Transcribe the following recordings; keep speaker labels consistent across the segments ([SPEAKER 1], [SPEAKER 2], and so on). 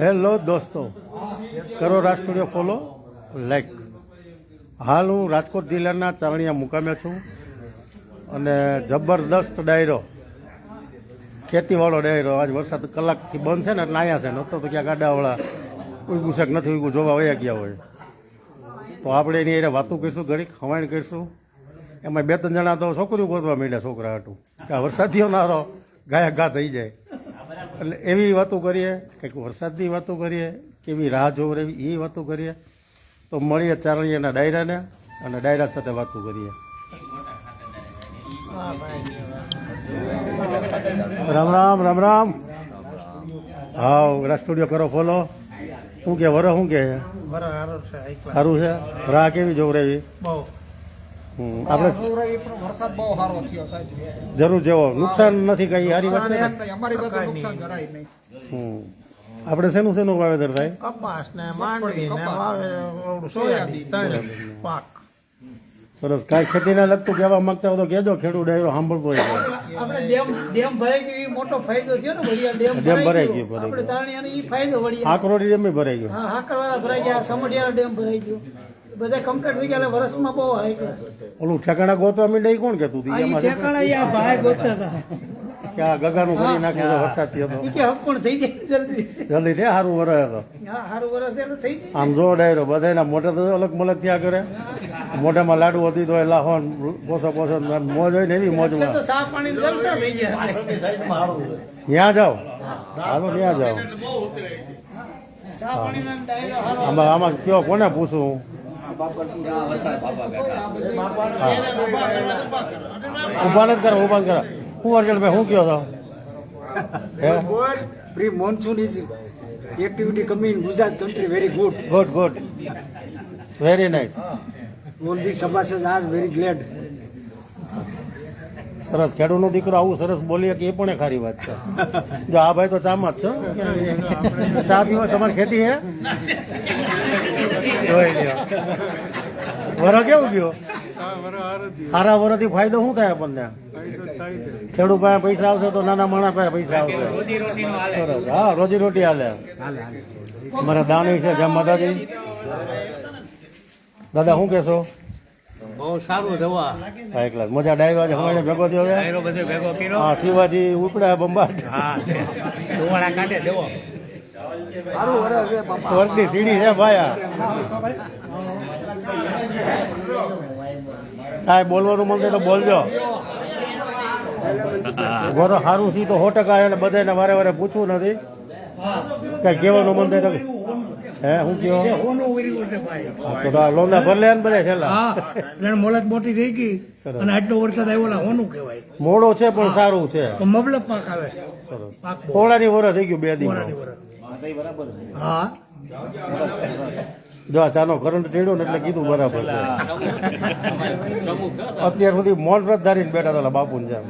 [SPEAKER 1] Hello દોસ્તો. કરો રાજ follow like હાલ હું રાજકોટ જિલ્લાના ચારણિયા મુકામે છું અને જબરદસ્ત ડાયરો, ખેતીવાળો ડાયરો. આજ વરસાદ કલાકથી બંધ છે ને, એટલે છે. નતો તો ક્યાં ગાડાવાળા ઉગું શાક નથી ઉગું જોવા વયા ગયા હોય. તો આપણે એની એને વાતું કરીશું, ઘડીક હવાણ કરીશું. એમાં બે ત્રણ જણા તો છોકરીઓ ગોતવા માંડ્યા, છોકરા હતું કે આ વરસાદીઓ નારો ગાયા ગા થઈ જાય. એટલે એવી વાતો કરીએ કંઈક વરસાદની વાતો કરીએ કેવી રાહ જોવ રહેવી એ વાતો કરીએ તો મળીએ ચારણીયાના ડાયરાને અને ડાયરા સાથે વાતો કરીએ. રામ રામ રામ રામ. હા રાજ સ્ટુડિયો કરો ફોલો શું કે વરો શું કે? સારું છે રાહ કેવી જોવરાવી હમ, આપણે
[SPEAKER 2] વરસાદ બહુ સારો થયો સાહેબ.
[SPEAKER 1] જરૂર જેવો. નુકસાન નથી કઈ સારી વાત છે
[SPEAKER 2] અમારી બધું નુકસાન જરાય નહીં.
[SPEAKER 1] હમ. આપણે શેનું શેનું વાવેતર થાય?
[SPEAKER 3] કપાસ ને માંડવી ને સોયાબીન પાક.
[SPEAKER 1] સરસ. કાંઈ ખેતીને લગતું કહેવા માંગતા હોય તો કહેજો ખેડૂત ડાયરો સાંભળતો હોય
[SPEAKER 2] આપણે ડેમ ડેમ ભરાઈ ગયો એ મોટો ફાયદો થયો ને વડિયા ડેમ
[SPEAKER 1] ડેમ ભરાઈ ગયો,
[SPEAKER 2] આપણે
[SPEAKER 1] ભરાઈ
[SPEAKER 2] અને ઈ ફાયદો વડિયા
[SPEAKER 1] આકરોડી ડેમ ભરાઈ ગયો.
[SPEAKER 2] હા હાકરવાળા ભરાઈ ગયા સમઢિયાળા ડેમ ભરાઈ ગયો. બધા કમ્પ્લીટ થઈ ગયા વર્ષમાં બહુ હાઈ
[SPEAKER 1] ઓલું ઠેકાણા ગોતવા માંડ્યા ઈ કોણ કહેતું હતું?
[SPEAKER 2] ઠેકાણા ઈ ભાઈ ગોતતા હતા.
[SPEAKER 1] કે ગગાનું કરી નાખ્યું વરસાદ થયો હતો.
[SPEAKER 2] કે હક થઈ જાય જલ્દી.
[SPEAKER 1] જલ્દી થયા સારું વરસ હતો
[SPEAKER 2] સારું વર્ષ એટલે થઈ
[SPEAKER 1] આમ જો ડાયરો બધાના મોઢે તો અલગ મલગ થયા કરે. મોઢામાં લાડુ હતી તો એ લાહોન પોસો પોસો મોજ હોય ને એવી મોજમાં
[SPEAKER 2] તો સા પાણી જલસા થઈ ગયા.
[SPEAKER 1] ત્યાં જાઓ. હાલો ત્યાં જાઓ.
[SPEAKER 2] સા પાણીના ડાયરો હારો
[SPEAKER 1] આમાં આમાં કયો કોને પૂછું? ઊભા નથી કરો ઊભા કરો હું અર્જનભાઈ હું કયો છો હે
[SPEAKER 4] Pre monsoon is activity coming in Gujarat country very good.
[SPEAKER 1] Good good very nice
[SPEAKER 4] All the Sabhasas are very glad.
[SPEAKER 1] સરસ ખેડૂતનો દીકરો આવું સરસ બોલીએ કે એ પણ એ ખારી વાત છે. જો આ ભાઈ તો ચામાં જ છો. ચા પીવા તમારી ખેતી હે? જોઈ વરો કેવું ગયો? સારા વરોથી ફાયદો શું થાય આપણને? ખેડૂત પાસે પૈસા આવશે તો નાના માણા પાસે પૈસા આવશે. સરસ. હા, રોજી રોટી હાલે. મારા દાણી છે, જય માતાજી. દાદા, શું કહેશો?
[SPEAKER 3] બહુ સારું દવા
[SPEAKER 1] હા એકલા મજા ડાયરો આજે હવારે ભેગો થયો છે.
[SPEAKER 3] ડાયરો બધે ભેગો કર્યો.
[SPEAKER 1] હા શિવાજી ઉપડ્યા બંબાટ.
[SPEAKER 3] હા કાઢે દેવો.
[SPEAKER 1] સ્વર્ગની સીડી છે ભાયા. કાંઈ બોલવાનું મન તો બોલજો. ઘરો સારું સી તો સો ટકા બધાને વારે વારે પૂછવું નથી. કઈ કહેવાનું મન થાય હે હું કયો?
[SPEAKER 5] હોનું વર્યું છે ભાઈ.
[SPEAKER 1] તો તો લોંદા ભર લે ને છેલ્લા.
[SPEAKER 5] હા એટલે મોલક મોટી થઈ ગઈ અને આટલો વરસાદ આવ્યો એટલે હોનું કહેવાય.
[SPEAKER 1] મોડો છે પણ સારું છે.
[SPEAKER 5] તો મબલક પાક આવે.
[SPEAKER 1] સરસ.
[SPEAKER 5] પાક
[SPEAKER 1] વરસ થઈ ગયું બે દિવસ.
[SPEAKER 5] હા.
[SPEAKER 1] જો ચાનો કરંટ ચડ્યો ને એટલે કીધું બરાબર છે. અત્યાર સુધી મોડ વ્રત ધારીને બેઠા હતા બાપુ ને જેમ.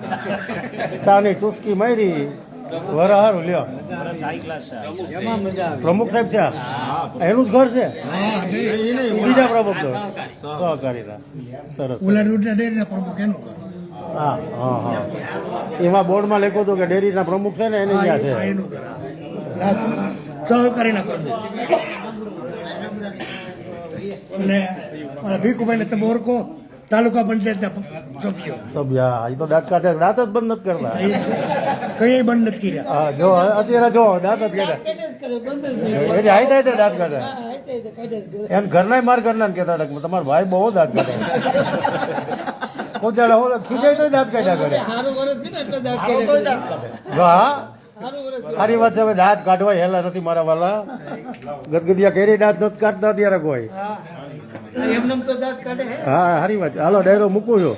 [SPEAKER 1] ચાની ચુસ્કી મારી વરા હારું લ્યો. પ્રમુખ સાહેબ છે એનું જ ઘર છે? બીજા પ્રમુખ તો. સહકારીના સરસ. હા હા હા. એમાં બોર્ડમાં લખ્યું હતું કે ડેરીના પ્રમુખ છે ને એની ત્યાં છે.
[SPEAKER 5] સહકારીના અને મારા ભીખુભાઈને તમે ઓળખો? તાલુકા પંચાયતના સભ્યો.
[SPEAKER 1] સભ્ય એ તો દાંત કાઢે દાંત જ બંધ નથી કરતા.
[SPEAKER 5] કઈ બંધ નથી કર્યા.
[SPEAKER 1] હા જો અત્યારે જો દાંત જ કાઢે. એટલે હાઈ થાય દાંત કાઢે. એમ ઘરના માર ઘરના ને કહેતા હતા તમારો ભાઈ બહુ દાંત કાઢે. કોદાળા હો તો ખીજાય તો દાંત કાઢ્યા કરે.
[SPEAKER 2] સારું વર્ષ છે ને એટલે દાંત કાઢે
[SPEAKER 1] હા?
[SPEAKER 2] સારી
[SPEAKER 1] વાત છે હવે દાંત કાઢવા હેલા નથી મારા વાલા. ગદગદિયા કેરી દાંત નથી કાઢતા અત્યારે કોઈ.
[SPEAKER 2] હા.
[SPEAKER 1] સારી વાત હાલો, ડાયરો મૂકું છું.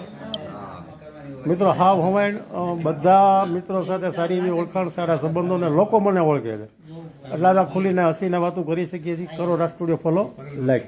[SPEAKER 1] મિત્રો, હાવ હવાઈન બધા મિત્રો સાથે સારી એવી ઓળખાણ, સારા સંબંધો ને લોકો મને ઓળખે છે. એટલે આ ખુલીને હસીને વાતો કરી શકીએ છીએ. કરો સ્ટુડિયો ફોલો, લાઈક.